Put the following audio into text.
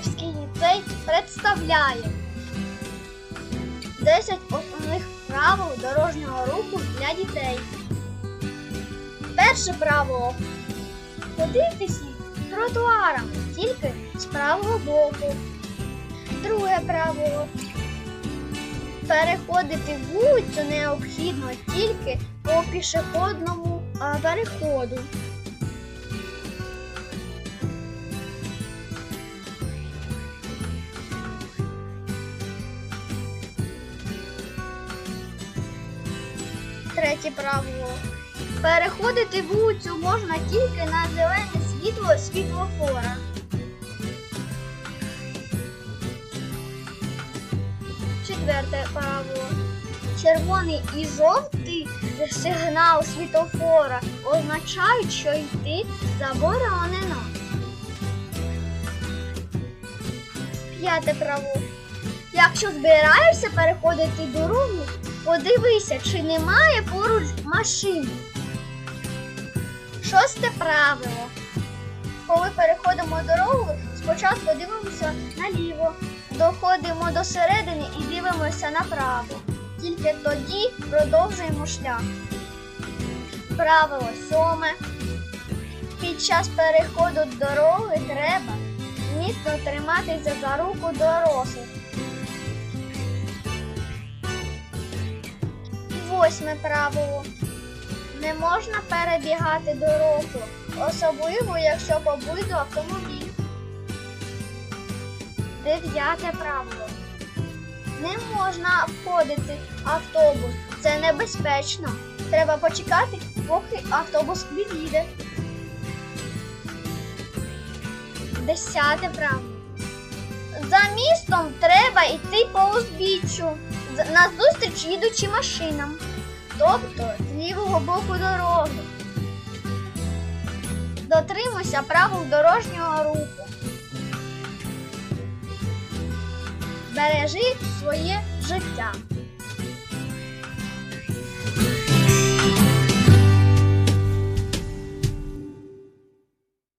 Миколаївський ліцей представляє 10 основних правил дорожнього руху для дітей. Перше правило. Ходити слід тротуарами тільки з правого боку. Друге правило. Переходити вулицю необхідно тільки по пішохідному переходу. Третє правило. Переходити вулицю можна тільки на зелене світло світлофора. Четверте правило. Червоний і жовтий сигнал світлофора означають, що йти заборонено. П'яте правило. Якщо збираєшся переходити дорогу, подивися, чи немає поруч машин. Шосте правило. Коли переходимо дорогу, спочатку дивимося наліво, доходимо до середини і дивимося направо. Тільки тоді продовжуємо шлях. Правило сьоме. Під час переходу дороги треба міцно триматися за руку дорослих. Восьме правило. Не можна перебігати дорогу, особливо якщо поблизу автомобіль. Дев'яте правило. Не можна входити в автобус. Це небезпечно. Треба почекати, поки автобус від'їде. Десяте правило. За містом треба йти по узбіччю, назустріч їдучи машинам, тобто з лівого боку дороги. Дотримуйся правил дорожнього руху. Бережи своє життя.